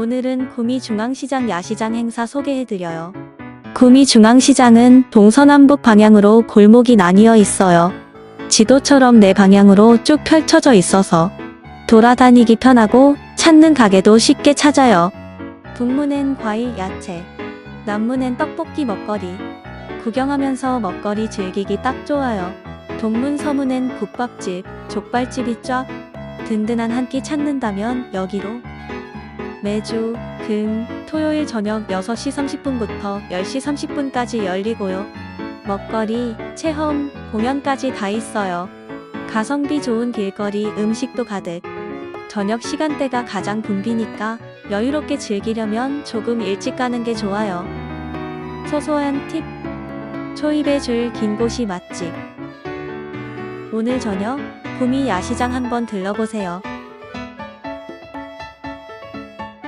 오늘은 구미중앙시장 야시장 행사 소개해드려요. 구미중앙시장은 동서남북 방향으로 골목이 나뉘어 있어요. 지도처럼 네 방향으로 쭉 펼쳐져 있어서 돌아다니기 편하고 찾는 가게도 쉽게 찾아요. 북문엔 과일, 야채, 남문엔 떡볶이 먹거리. 구경하면서 먹거리 즐기기 딱 좋아요. 동문 서문엔 국밥집, 족발집이 쫙. 든든한 한 끼 찾는다면 여기로. 매주 금, 토요일 저녁 6시 30분부터 10시 30분까지 열리고요. 먹거리, 체험, 공연까지 다 있어요. 가성비 좋은 길거리 음식도 가득. 저녁 시간대가 가장 붐비니까 여유롭게 즐기려면 조금 일찍 가는 게 좋아요. 소소한 팁. 초입에 줄긴 곳이 맛집. 오늘 저녁 구미 야시장 한번 들러보세요.